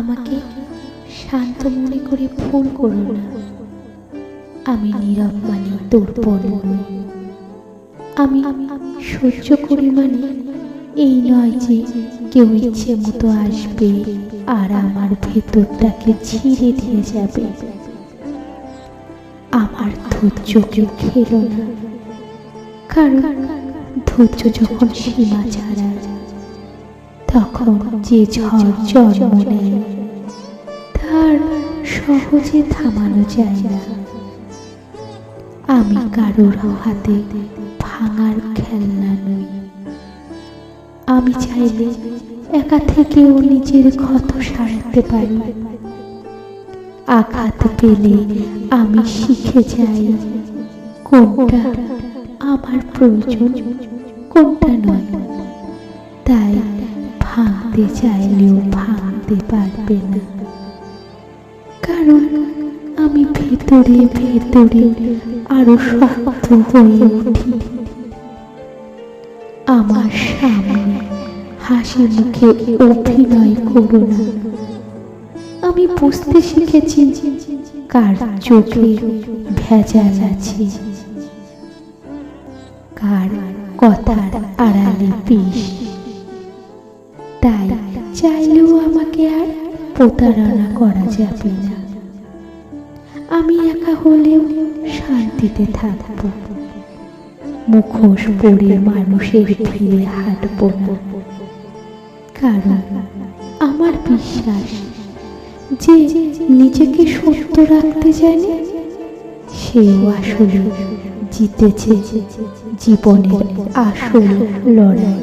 আমাকে শান্ত মনে করে ভুল করো না। আমি নীরব মানে পর আমি সহ্য করি মানে এই নয় যে কেউ ইচ্ছে মতো আসবে আর আমার ভেতরটাকে ছিঁড়ে দিয়ে যাবে। আমার ধৈর্যকে খেলো না। কারণ ধৈর্য যখন সীমা ছাড়ায়, তখন যে ঝড় জন্ম নেয় তার সহজে থামানো যায় না। আমি কারোর হাতে ভাঙার খেলনা নই। আমি চাইলে একা থেকেও নিজের ক্ষত সারাতে পারি। আঘাত পেলে আমি শিখে যাই কোনটা আমার প্রয়োজন, কোনটা নয়। তাই ভাঙতে চাইলেও ভাঙতে পারবে না। কারণ আমি ভেতরে ভেতরে আরও শক্ত হয়ে উঠি। আমার সামনে হাসি মুখে অভিনয় করো না। আমি বুঝতে শিখেছি কার চোখে ভেজাল আছে, কার কথার আড়ালে বিষ। তাই চাইলেও আমাকে আর প্রতারণা করা যাবে না। আমি একা হলেও শান্তিতে থাকব। মুখোশ পরে মানুষের ভিড়ে হাঁটবো কারণ আমার বিশ্বাস, যে নিজেকে সত্য রাখতে জানে, সেও আসলে জিতেছে জীবনের আসল লড়াই।